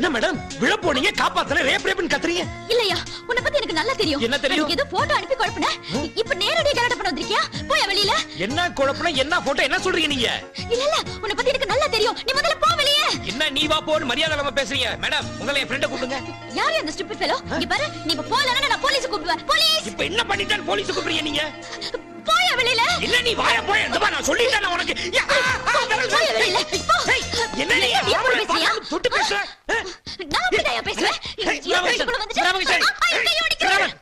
என்ன மேடம் விழ போனீங்க காப்பாத்தல ரேப் ரேப்னு கத்துறீங்க? இல்லையா? உன்னை பத்தி எனக்கு நல்லா தெரியும். என்ன தெரியும்? ஏதோ போட்டோ அனுப்பி குழப்பின. இப்ப நேரடியா கலாட்டம் பண்ண வந்திருக்கியா? போய் வெளியில? என்ன குழப்பம் என்ன போட்டோ என்ன சொல்றீங்க நீங்க? இல்ல இல்ல உன்னை பத்தி எனக்கு நல்லா தெரியும். நீ முதல்ல போ வெளியே. என்ன நீ வா போன்னு மரியாதை இல்லாம பேசுறீங்க. மேடம் உங்களை என் ஃப்ரெண்ட கூப்பிடுங்க. யாரு அந்த ஸ்டூபிட் ஃபெலோ இங்க பாரு நீ இப்ப போலனா நான் போலீஸ் கூப்பிடுவேன். போலீஸ்! இப்ப என்ன பண்ணிட்டான் போலீஸ் கூப்பிடுறீங்க நீங்க? போய வெளியில இல்ல நீ வாய போய் இந்த நான் சொல்லிட்டேன் உனக்கு என்ன நீ பேசுறியா? தொட்டு பேசுற? நான் பேசுவேன் ஒடிக்கிறேன்.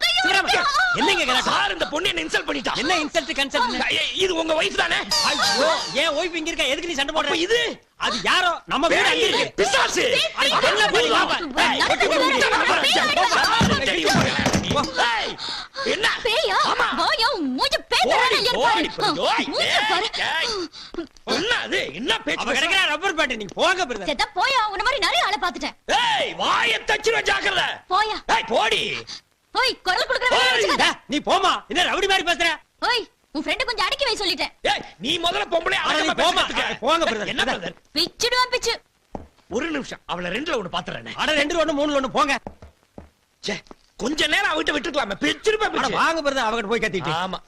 என்னங்க கலாட்டா? சார் இந்த பொண்ணு என்ன இன்சல்ட் பண்ணிட்டா என்ன இன்சல்ட் கன்சல்ட் இது உங்க வைஃப் தானே ஐயோ ஏன் இங்க இருக்கா எதுக்கு நீ சண்டை போடுற இது அது யாரோ நம்ம வீடு அங்க இருக்கு பிசாசு என்ன பேய் என்ன ஆமா. ரப்பர் பேட் நீங்க போங்க பிரதர். செத்தா போயா உன்ன மாதிரி நிறைய ஆளை பாத்துட்டேன் ஏய் வாய தச்சிர ஜாக்கிரத. போயா. ஏய் போடி. ஓய் குரல் குடுக்குற. நீ போமா என்ன ரவுடி மாதிரி பேசுற? ஓய் உன் ஃப்ரெண்ட் கொஞ்சம் அடக்கி வை சொல்லிட்டேன். ஏய் நீ முதல்ல பொம்பளை நீ அடக்கமா போமா. போங்க, brother. என்ன பிரதர். பிச்சுடுவான் பிச்சு. ஒரு நிமிஷம். அவள ரெண்டுல ஒண்ணு பாத்துறேன். அட ரெண்டு ஒண்ணு மூணு ஒண்ணு போங்க. ச்சே கொஞ்ச நேரம் அவகிட்ட விட்டுருக்கலாமே பிச்சிருப்பா அட பிச்சு. வாங்க பிரதர். அவகிட்ட போய் கத்திட்டு. ஆமா.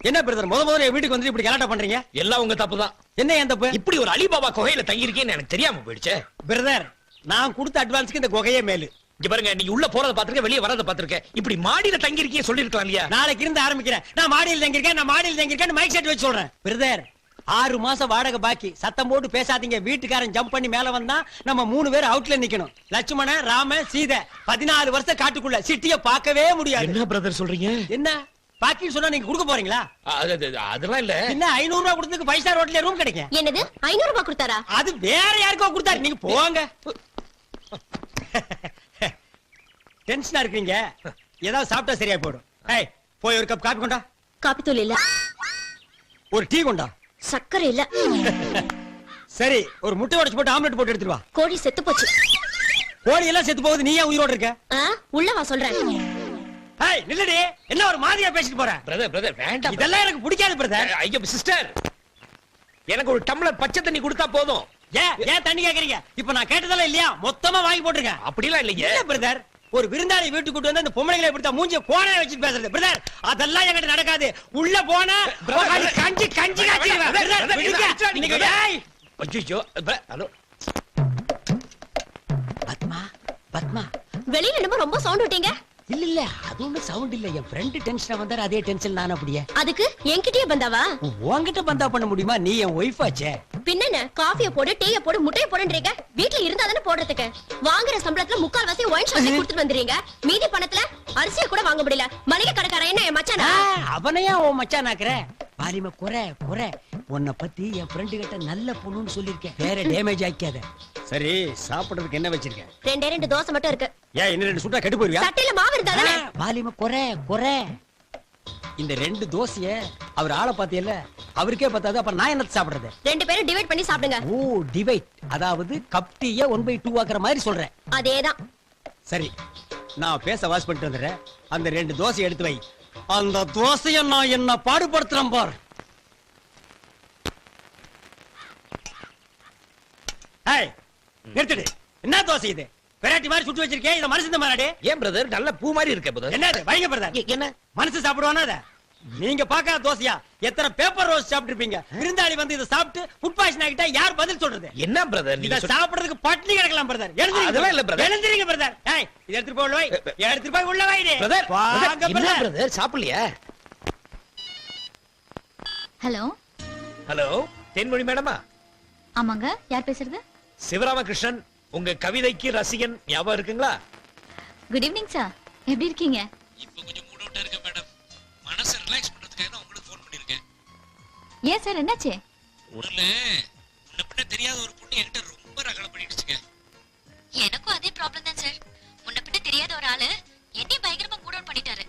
என்ன பிரதர் முத முதல்ல வீட்டுக்கு வந்து இப்படி கலாட்டா பண்றீங்க? எல்லாம் உங்க தப்பு தான் என்ன என் தப்பு? இப்படி ஒரு அலிபாபா குகையில தங்கி இருக்கேன்னு எனக்கு தெரியாம போயிடுச்சே. பிரதர் நான் கொடுத்த அட்வான்ஸ்க்கு இந்த குகையே மேலு. இங்க பாருங்க நீ உள்ள போறத பாத்துருக்க வெளிய வரத பாத்துருக்க இப்படி மாடியில தங்கி இருக்கீங்க சொல்லிருக்கலாம் இல்லையா? நாளைக்கு இருந்து ஆரம்பிக்கிறேன். நான் மாடியில் தங்கியிருக்கேன் நான் மாடியில் தங்கியிருக்கேன் மைக் செட் வச்சு சொல்றேன். பிரதர் ஆறு மாசம் வாடகை பாக்கி. சத்தம் போட்டு பேசாதீங்க. வீட்டுக்காரன் ஜம்ப் பண்ணி மேல வந்தா நம்ம மூணு பேர் அவுட்ல நிக்கணும். லட்சுமணன் ராம சீதை. பதினாலு வருஷம் காட்டுக்குள்ள. சிட்டிய பார்க்கவே முடியாது. என்ன பிரதர் சொல்றீங்க? என்ன? பாக்கின்னு சொன்னா நீங்க கொடுக்க போறீங்களா? அது- அது- அதெல்லாம் இல்ல. என்ன ஐநூறு ரூபாய் கொடுத்ததுக்கு ஃபைவ் ஸ்டார் ஹோட்டல்ல ரூம் கிடைக்கும் என்னது? ஐநூறு ரூபாய் கொடுத்தாரா? அது வேற யாருக்கோ கொடுத்தாரு. நீங்க போங்க. டென்ஷனா இருக்கீங்க. ஏதாவது சாப்பிட்டா சரியா போயிடும். ஏய் போய் ஒரு கப் காப்பி கொண்டா. தூள் இல்ல. ஒரு டீ கொண்டா. சக்கரை இல்ல. சரி ஒரு முட்டை உடைச்சு போட்டு ஆம்லெட் போட்டு எடுத்துட்டு வா. கோழி செத்து போச்சு. கோழி எல்லாம் செத்து போகுது. நீ ஏன் உயிரோட இருக்க? உள்ள வா சொல்றேன். ஏய் நில்லடி. என்ன ஒரு மாதிரியா பேசிட்டு போற? பிரதர் பிரதர் வேண்டாம் இதெல்லாம் எனக்கு பிடிக்காது பிரதர் ஐயோ சிஸ்டர் எனக்கு ஒரு டம்ளர் பச்சை தண்ணி கொடுத்தா போதும். ஏன் ஏன் தண்ணி கேக்குறீங்க? இப்ப நான் கேட்டதெல்லாம் இல்லையா? மொத்தமா வாங்கி போட்டிருக்கேன். அப்படிலாம் இல்லைங்க. இல்ல பிரதர் ஒரு விருந்தாளி வீட்டுக்கு கூட்டு வந்து அந்த பொம்பளைங்களை இப்படி மூஞ்சிய கோணைய வச்சு பேசுறது. பிரதர் அதெல்லாம் என்கிட்ட நடக்காது. உள்ள போனா. கஞ்சி கஞ்சி காய்ச்சிடுவேன். ஹலோ பத்மா பத்மா. வெளியில என்னமோ ரொம்ப சவுண்ட் விட்டீங்க. இல்ல இல்ல அது ஒண்ணு சவுண்ட் இல்ல. என் ஃப்ரெண்ட் டென்ஷனா வந்தாரு அதே டென்ஷன் நான் அப்படியே. அதுக்கு என்கிட்டயே பந்தாவா உன்கிட்ட பந்தா பண்ண முடியுமா? நீ என் ஒய்ஃப் ஆச்சே. பின்னென்ன? காஃபிய போடு டீய போடு முட்டைய போடுன்றீங்க? வீட்ல இருந்தா தானே போடுறதுக்கு? வாங்குற சம்பளத்துல முக்கால் வாசி ஒயின் ஷாப் கொடுத்துட்டு வந்துறீங்க மீதி பணத்துல அரிசியை கூட வாங்க முடியல. மளிகை கடைக்காரன் என்ன என் மச்சானா? அவனையா உன் மச்சான் ஆக்குற? பாலிம குறை குறை. உன்னை பத்தி என் ஃப்ரெண்டு கிட்ட நல்ல பொண்ணுன்னு சொல்லிருக்கேன் வேற டேமேஜ் ஆக்காத. சரி சாப்பிடுறதுக்கு என்ன வச்சிருக்கேன் ரெண்டே ரெண்டு தோசை மட்டும் இருக்கு. ஏன் இன்னும் ரெண்டு சுட்டா கெட்டு போயிருவியா? சட்டையில மாவு இருந்தா தானே வாலிம குறை குறை. இந்த ரெண்டு தோசைய அவர் ஆளை பாத்தியல்ல அவருக்கே பத்தாது அப்புறம் நான் என்னத்த சாப்பிடுறது? ரெண்டு பேரும் டிவைட் பண்ணி சாப்பிடுங்க. ஓ டிவைட் அதாவது கப் டீய ஒன் பை டூ ஆக்குற மாதிரி சொல்றேன். அதேதான். சரி நான் பேச வாஸ் பண்ணிட்டு வந்துடுறேன். அந்த ரெண்டு தோசை எடுத்து வை. அந்த தோசைய நான் என்ன பாடுபடுத்துறேன் பார். நிறுத்துடு. என்ன தோசை இது? வெரைட்டி மாதிரி சுட்டு வச்சிருக்கேன் இத மனசு மாறாடே ஏன் பிரதர் நல்ல பூ மாதிரி இருக்க பிரதர் என்னது? வைங்க பிரதர் என்ன? மனசு சாப்பிடுவானா அத? நீங்க பார்க்காத தோசையா? எத்தனை பேப்பர் ரோஸ் சாப்பிட்டிருப்பீங்க? விருந்தாளி வந்து இதை சாப்பிட்டு ஃபுட் பாய்சன் ஆகிட்டா யார் பதில் சொல்றது? என்ன பிரதர் நீங்க சாப்பிடுறதுக்கு பட்டினி கிடக்கலாம் பிரதர் அதெல்லாம் இல்ல, brother. எழுந்திருங்க பிரதர் ஏய் இது எடுத்துட்டு போய் உள்ள வை. எடுத்துட்டு போய் உள்ள வைடி பிரதர் வாங்க பிரதர், பிரதர் பிரதர் சாப்பிடலையா? ஹலோ ஹலோ தென்மொழி மேடமா? ஆமாங்க யார் பேசுறது? சிவராமகிருஷ்ணன். உங்க கவிதைக்கு ரசிகன் ஞாபகம் இருக்குங்களா? குட் ஈவினிங் சார் எப்படி இருக்கீங்க? இப்போ கொஞ்சம் மூட் அவுட்டா இருக்க மேடம் மனசை ரிலாக்ஸ் பண்றதுக்காக தான் உங்களுக்கு ஃபோன் பண்ணிருக்கேன். ஏன் சார் என்னாச்சு? ஒண்ணுல முன்ன பின்ன தெரியாத ஒரு பொண்ணு என்கிட்ட ரொம்ப ரகலை பண்ணிடுச்சுங்க. எனக்கும் அதே ப்ராப்ளம் தான் சார் முன்ன பின்ன தெரியாத ஒரு ஆளு என்னையும் பயங்கரமா மூட் அவுட் பண்ணிட்டாரு.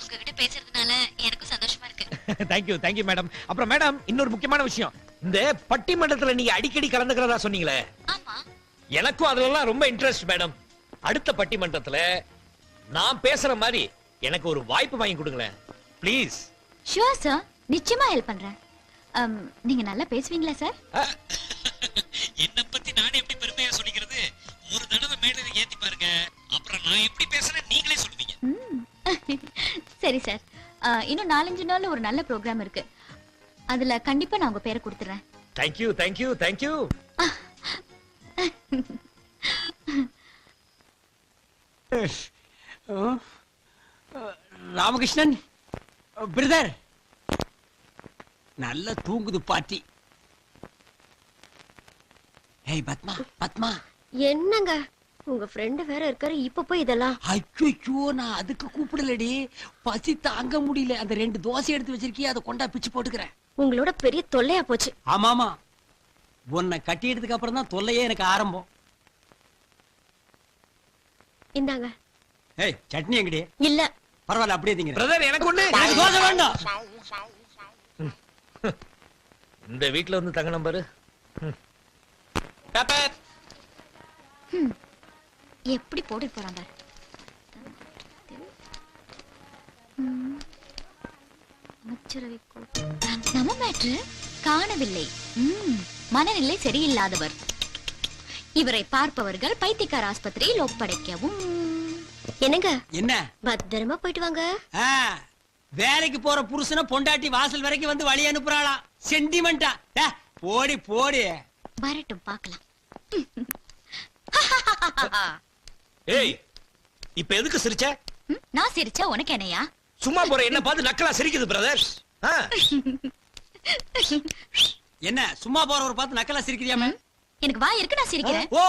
உங்ககிட்ட பேசுறதுனால எனக்கும் சந்தோஷமா இருக்கு. Thank you thank you madam அப்புறம் மேடம் இன்னொரு முக்கியமான விஷயம். இந்த பட்டிமன்றத்துல நீங்க அடிக்கடி கலந்துக்கிறதா சொன்னீங்களே. ஆமா. எனக்கும் அதுலலாம் ரொம்ப இன்ட்ரெஸ்ட் மேடம் அடுத்த பட்டிமன்றத்துல நான் பேசுற மாதிரி எனக்கு ஒரு வாய்ப்பு வாங்கி கொடுங்களேன். ப்ளீஸ் ஷுவர் சார் நிச்சயமா ஹெல்ப் பண்றேன். நீங்க நல்லா பேசுவீங்களா சார் என்ன பத்தி நானே எப்படி பெருமையா சொல்லிக்கிறது? ஒரு தடவை மேடையில ஏத்தி பாருங்க. அப்புறம் நான் எப்படி பேசுறேன் நீங்களே சொல்லுவீங்க. சரி சார் இன்னும் நாலஞ்சு நாள்ல ஒரு நல்ல ப்ரோக்ராம் இருக்கு. அதுல கண்டிப்பா நான் உங்க பேரை கொடுத்துறேன். Thank you thank you thank you Ramakrishnan brother. நல்ல தூங்குது பாட்டி. ஏய் பத்மா பத்மா. என்னங்க? உங்க ஃப்ரெண்டு வேற இருக்காரு இப்ப போய் இதெல்லாம். ஐயோ நான் அதுக்கு கூப்பிடலடி. பசி தாங்க முடியல. அந்த ரெண்டு தோசை எடுத்து வச்சிருக்கிய அதை கொண்டா பிச்சு போட்டுக்கிறேன். உங்களோட பெரிய தொல்லையா போச்சு. ஆமாமா. உன்னை கட்டியதுக்கு அப்புறம் தான் தொல்லையே எனக்கு ஆரம்பம். இந்தாங்க. ஏய் சட்னி எங்கடி? இல்ல. பரவாயில்ல அப்படியே திங்க பிரதர் எனக்கு ஒண்ணு. எனக்கு தோசை வேண்டாம். இந்த வீட்ல வந்து தங்கணும் பாரு. பேப்பர் எப்படி போட்டு போறாங்க ம். அமைச்சரவை கூட்டம். நம்ம மேட்ரு காணவில்லை. ம், மனநிலை சரியில்லாதவர். இவரை பார்ப்பவர்கள் பைத்தியக்கார ஆஸ்பத்திரியில் ஒப்படைக்கவும் என்னங்க? என்ன? பத்திரமா போயிட்டு வாங்க. ஆ, வேலைக்கு போற புருஷனை பொண்டாட்டி வாசல் வரைக்கும் வந்து வழி அனுப்புறாளாம் சென்டிமெண்டா டே, போடி போடி. வரட்டும் பார்க்கலாம். ஏய் இப்ப எதுக்கு சிரிச்ச? நான் சிரிச்சா உனக்கு என்னையா? சும்மா போற என்ன பார்த்து நக்கலா சிரிக்குது பிரதர் என்ன சும்மா போறவர் பார்த்து நக்கலா சிரிக்கிறியாமே? எனக்கு வாய் இருக்கு நான் சிரிக்கிறேன். ஓ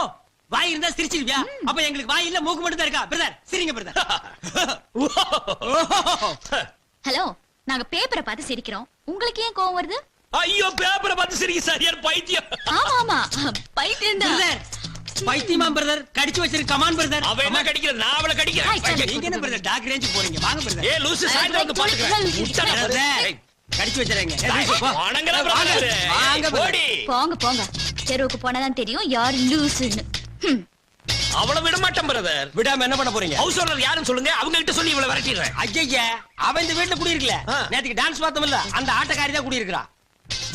வாய் இருந்தா சிரிச்சிருவியா? அப்ப எங்களுக்கு வாய் இல்ல மூக்கு மட்டும் தான் இருக்கா? பிரதர் சிரிங்க பிரதர் ஹலோ நாங்க பேப்பரை பார்த்து சிரிக்கிறோம். உங்களுக்கு ஏன் கோவம் வருது? ஐயோ பேப்பரை பார்த்து சிரிக்க சரியார் பைத்தியம்? ஆமா ஆமா. பைத்தியம் தான். பிரதர் பைத்தியமா பிரதர் கடிச்சு வச்சிருக்க கமான் பிரதர் அவ என்ன கடிக்கிறது? நான் அவளை கடிக்கிறேன். நீங்க என்ன பிரதர் டாக் ரேஞ்ச் போறீங்க. வாங்க பிரதர் ஏ லூசு சாயந்தரம் வந்து பாத்துக்கிறேன். கடிச்சு வச்சிருங்க. போங்க போங்க. தெருவுக்கு போனாதான் தெரியும் யார் லூசுன்னு. அவளை விட மாட்டேன் பிரதர் விடாம என்ன பண்ண போறீங்க? ஹவுஸ் ஓனர் யாருன்னு சொல்லுங்க. அவங்க கிட்ட சொல்லி இவளை விரட்டிடுறேன். ஐயா அவன் இந்த வீட்டுல குடியிருக்கல. நேத்துக்கு டான்ஸ் பார்த்தோம்ல அந்த ஆட்டக்காரி தான் குடியிருக்கிறா.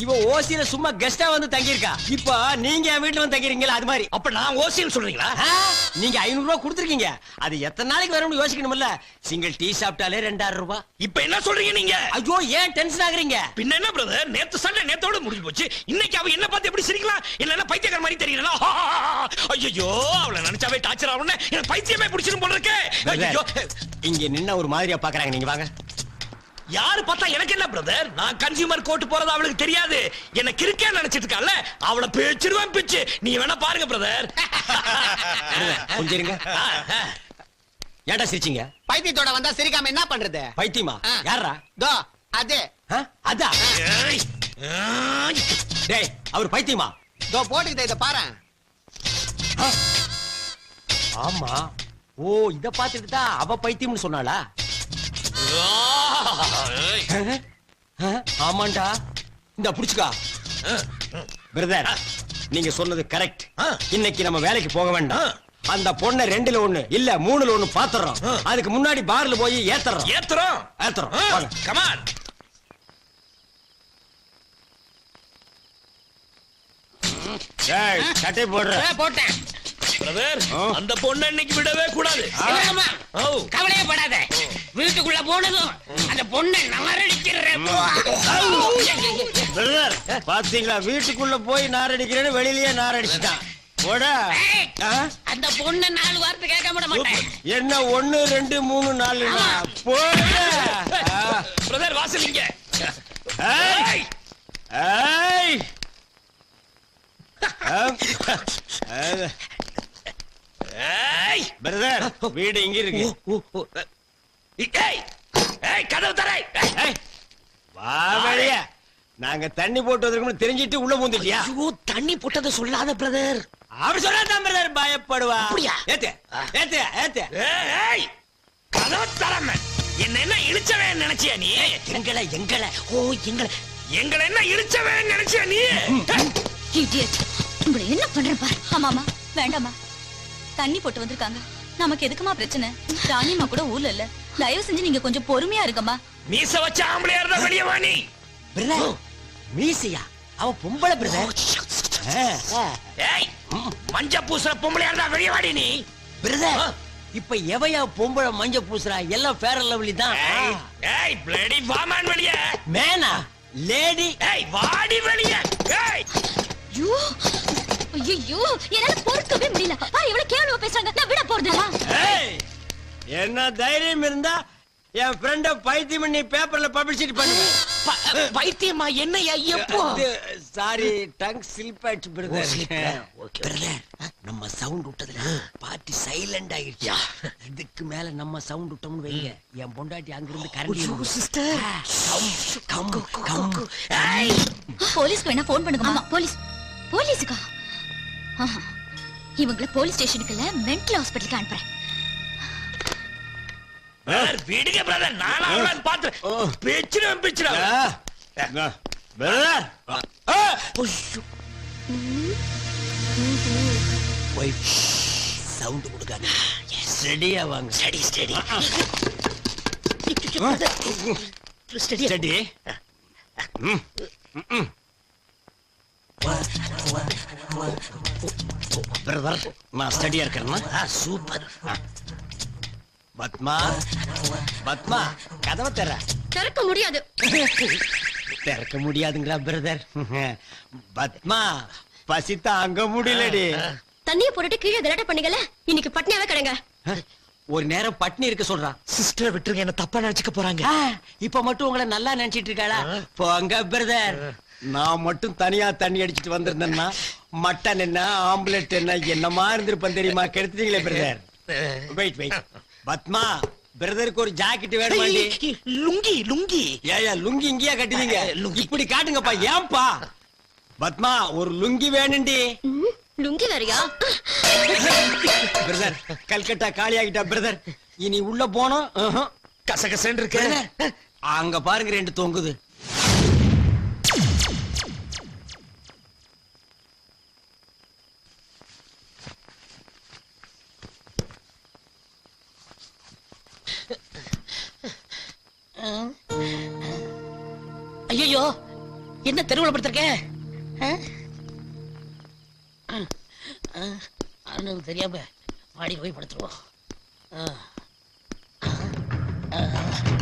இவ ஓசியில சும்மா கெஸ்டா வந்து தங்கியிருக்கா. இப்போ நீங்க என் வீட்டுல வந்து தங்கிறீங்களா அது மாதிரி. அப்ப நான் ஓசின்னு சொல்றீங்களா? நீங்க ஐநூறு ரூபாய் கொடுத்துருக்கீங்க. அது எத்தனை நாளைக்கு வரும்னு யோசிக்கணும்ல. சிங்கிள் டீ சாப்பிட்டாலே ரெண்டாயிரம் ரூபாய் இப்ப என்ன சொல்றீங்க நீங்க? ஐயோ ஏன் டென்ஷன் ஆகுறீங்க? பின்ன என்ன பிரதர் நேத்து சண்டை நேத்தோட முடிஞ்சு போச்சு. இன்னைக்கு அவ என்ன பார்த்து எப்படி சிரிக்கலாம் இல்ல என்ன பைத்தியக்கார மாதிரி தெரியல ஐயோ அவளை நினைச்சாவே டார்ச்சர் ஆகணும் எனக்கு பைத்தியமே பிடிச்சிரும் போல இருக்கே. ஐயோ இங்க நின்ன ஒரு மாதிரியா பாக்குறாங்க நீங்க வாங்க. யாரு பார்த்தா எனக்கு என்ன பிரதர் நான் கன்சியூமர் கோர்ட் போறது அவளுக்கு தெரியாது. என்ன கிறுக்கே நினைச்சிட்டு இருக்கால அவளை பிச்சிருவேன் பிச்சு. நீ வேணா பாருங்க பிரதர் கொஞ்சம் இருங்க சிரிச்சீங்க? பைத்தியத்தோட வந்தா சிரிக்காம என்ன பண்றது? பைத்தியமா. யாரா தோ அது. அதா? டேய் அவர் பைத்தியமா? தோ போட்டுக்கிட்ட இத பாரு. ஆமா. ஓ இத பாத்துட்டு தான் அவ பைத்தியம்னு சொன்னாளா? ஆமாண்டா. இந்த புடிச்சுக்கா. பிரதர் நீங்க சொன்னது கரெக்ட். இன்னைக்கு நம்ம வேலைக்கு போக வேண்டாம். அந்த பொண்ணை ரெண்டுல ஒண்ணு இல்ல மூணுல ஒண்ணு பாத்துறோம். அதுக்கு முன்னாடி பார்ல போய் ஏத்துறோம். ஏத்துறோம். ஏத்துறோம். கமான் சட்டை போடுற. போட்டேன். பிரதர். அந்த பொண்ணை இன்னைக்கு விடவே கூடாது. இல்லம்மா, ஓ கவலையப்படாத வீட்டுக்குள்ள போனதும் அந்த பொண்ணை நாரடிக்கிறேன். பிரதர் பாத்தீங்களா? வீட்டுக்குள்ள போய் நார் அடிக்கிறேன்னு வெளியிலயே நார் அடிச்சுட்டான் போடா. ஏய். ஆ? அந்த பொண்ணை நாலு வார்த்தை கேட்க விட மாட்டேன். என்ன ஒண்ணு ரெண்டு மூணு நாலு. பிரதர் வாசலிங்க. பிரதர் வீடு இங்க இருக்கு. நாங்க தண்ணி போட்டு வந்திருக்கோம்னு தெரிஞ்சிட்டு உள்ள பூந்துட்டியா? ஐயோ தண்ணி போட்டதை சொல்லாத பிரதர் அவர் சொன்னா பிரதர் பயப்படுவா. அப்படியா? ஏத்து ஏத்து ஏத்து. ஏய் கதவு தரம. என்ன என்ன இழிச்சவன் நினைச்சியா நீ? எங்களை எங்களை. ஓ எங்களை. எங்களை என்ன இழிச்சவன் நினைச்சியா நீ? இடியட் உங்களை என்ன பண்றேன் பாரு. ஆமாமா வேண்டாமா தண்ணி போட்டு வந்திருக்காங்க. நமக்கு எதுக்குமா பிரச்சனை? ராணிமா கூட ஊர்ல இல்ல. தயவு செஞ்சு நீங்க கொஞ்சம் பொறுமையா இருக்கமா மீச வச்ச ஆம்பளையா இருந்தா வெளிய வா நீ. பிரதர் மீசியா? அவ பொம்பளை பிரதர் ஏய். மஞ்ச பூசுற பொம்பளையா இருந்தா வெளிய வாடி நீ. பிரதர் இப்ப எவையா பொம்பளை மஞ்ச பூசுறா? எல்லாம் ஃபேர் லவ்லி தான். ஏய் ஏய் பிளடி வாமான் வெளிய. மேனா லேடி ஏய் வாடி வெளிய. ஏய். ஐயோ. ஐயோ என்னால பொறுக்கவே முடியல. பாரு எவ்வளவு கேவலமா பேசுறாங்க. நான் விட ஏய் என்ன தைரியம் இருந்தா என் ஃப்ரெண்ட பைத்தியம் பண்ணி பேப்பர்ல பப்ளிசிட்டி பண்ணுங்க ப- பைத்தியமா? என்னையா எப்போ? சாரி டங் ஸ்லிப் ஆயிடுச்சு பிரதர் பிரதர் நம்ம சவுண்ட் விட்டதுல பார்ட்டி சைலண்ட் ஆயிடுச்சு. இதுக்கு மேல நம்ம சவுண்ட் விட்டோம்னு வைங்க. என் பொண்டாட்டி அங்கிருந்து கரண்டி சிஸ்டர் கம் கம் ஏய்! போலீஸ்க்கு வேணா ஃபோன் பண்ணுங்க ஆமா. போலீஸ் போலீஸுக்கா. இவங்கள போலீஸ் ஸ்டேஷனுக்கு இல்ல மென்டல் ஹாஸ்பிட்டலுக்கு அனுப்புறேன் விடுங்க பிரதர் நானா அவளான்னு பாத்து பிச்சிடுவேன் பிச்சிடுவேன் பிரதர் சவுண்ட் கொடுக்காதீங்க. ரெடியா வாங்க. Steady steady steady steady brother நான் ஸ்டடியா இருக்கிறேன்னா சூப்பர் பத்மா பத்மா கதவை தர திறக்க முடியாது. திறக்க முடியாதுங்களா பிரதர் பத்மா பசி தாங்க முடியலடி. தண்ணிய போட்டுட்டு கீழே கலாட்ட பண்ணீங்கல்ல இன்னைக்கு பட்னியாவே கிடங்க. ஒரு நேரம் பட்னி இருக்க சொல்றான் சிஸ்டர் விட்டுருங்க என்ன தப்பா நினைச்சுக்க போறாங்க. இப்ப மட்டும் உங்களை நல்லா நினைச்சிட்டு இருக்காளா? போங்க பிரதர் நான் மட்டும் தனியா தண்ணி அடிச்சிட்டு வந்திருந்தேன்னா மட்டன் என்ன ஆம்புலெட் என்ன என்னமா இருந்திருப்பேன் தெரியுமா? கெடுத்துட்டீங்களே பிரதர். வெயிட் வெயிட் பத்மா பிரதருக்கு ஒரு ஜாக்கெட் வேணுமாண்டி லுங்கி லுங்கி. ஏயா லுங்கி இங்கேயா கட்டுவீங்க? லுங்கி. இப்படி காட்டுங்கப்பா ஏன்பா? பத்மா ஒரு லுங்கி வேணுண்டி லுங்கி வேறயா? பிரதர் கல்கட்டா காலி ஆகிட்டா பிரதர். இனி உள்ள போனோம் ம்ஹும். கசகசன்னு இருக்கு. அங்க பாருங்க ரெண்டு தொங்குது. ஐயோ என்ன தெருவுல படுத்திருக்க? தெரியாம மாடி போய் படுத்துருவோம். ஆ. யாரது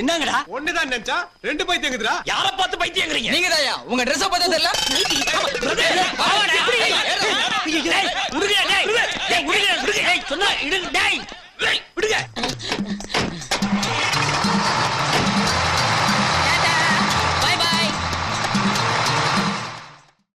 என்னங்கடா? ஒண்ணுதான் நினைச்சா ரெண்டு பைத்தியங்குதுடா. யார பார்த்து பைத்தியங்கிறீங்க? நீங்க தாயா உங்க Dress பார்த்தா தெரியல? விடுங்க டேய் விடுங்க டேய் சொன்னா இடுங்க டேய் விடுங்க.